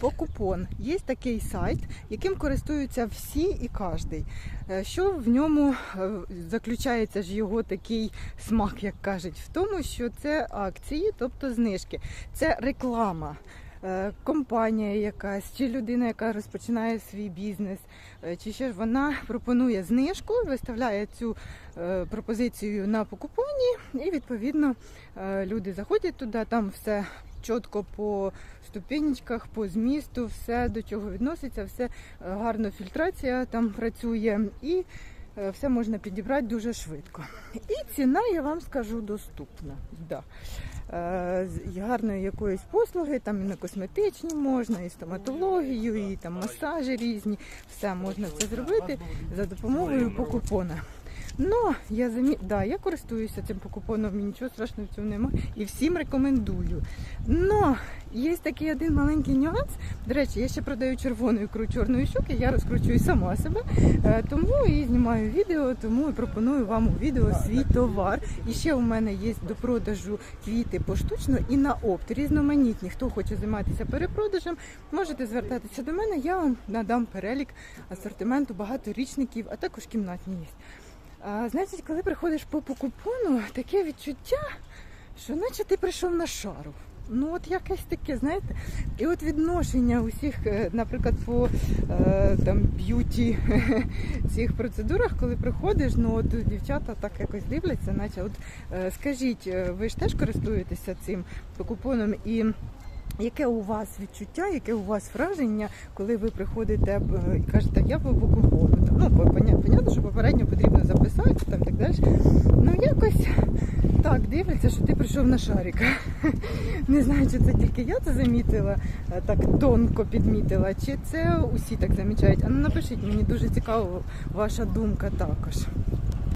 Покупон. Є такий сайт, яким користуються всі і кожний. Е, Що в ньому е, заключається ж його такий смак, як кажуть, в тому, що це акції, тобто знижки, це реклама. Е, Компанія якась чи людина, яка розпочинає свій бізнес, чи ще ж вона пропонує знижку, виставляє цю пропозицію на покупоні, і відповідно люди заходять туди, там все чітко по ступенечках, по змісту, все до чого відноситься, все е, гарно фільтрація там працює і е, все можна підібрати дуже швидко. І ціна, я вам скажу, доступна. Да. Е, з гарної якоїсь послуги, там і на косметичні можна, і стоматологію, і там масажі різні. Все можна це зробити за допомогою покупона. Ну, я замі... да, я користуюся цим покупоном, нічого страшного в цьому немає. І всім рекомендую. Но є такий один маленький нюанс. До речі, я ще продаю червону ікру чорної щуки, я розкручую сама себе, е, тому і знімаю відео, тому і пропоную вам у відео свій товар. І ще у мене є до продажу квіти поштучно і на опт. Різноманітні. Хто хоче займатися перепродажем, можете звертатися до мене. Я вам надам перелік асортименту багаторічників, а також кімнатні є. А, знаєте, коли приходиш по покупону, таке відчуття, що наче ти прийшов на шару. Ну от якесь таке, знаєте, і от відношення усіх, е, наприклад, по е, там б'юті цих процедурах, коли приходиш, ну от дівчата так якось дивляться, наче от е, скажіть, ви ж теж користуєтеся цим покупоном і. Яке у вас відчуття, яке у вас враження, коли ви приходите і кажете, я по покупону? Ну, понятно, що попередньо потрібно там. Ну якось так дивляться, що ти прийшов на шарик. Не знаю, чи це тільки я це замітила, е, так тонко підмітила, чи це усі так замічають. А ну напишіть, мені дуже цікаво ваша думка також.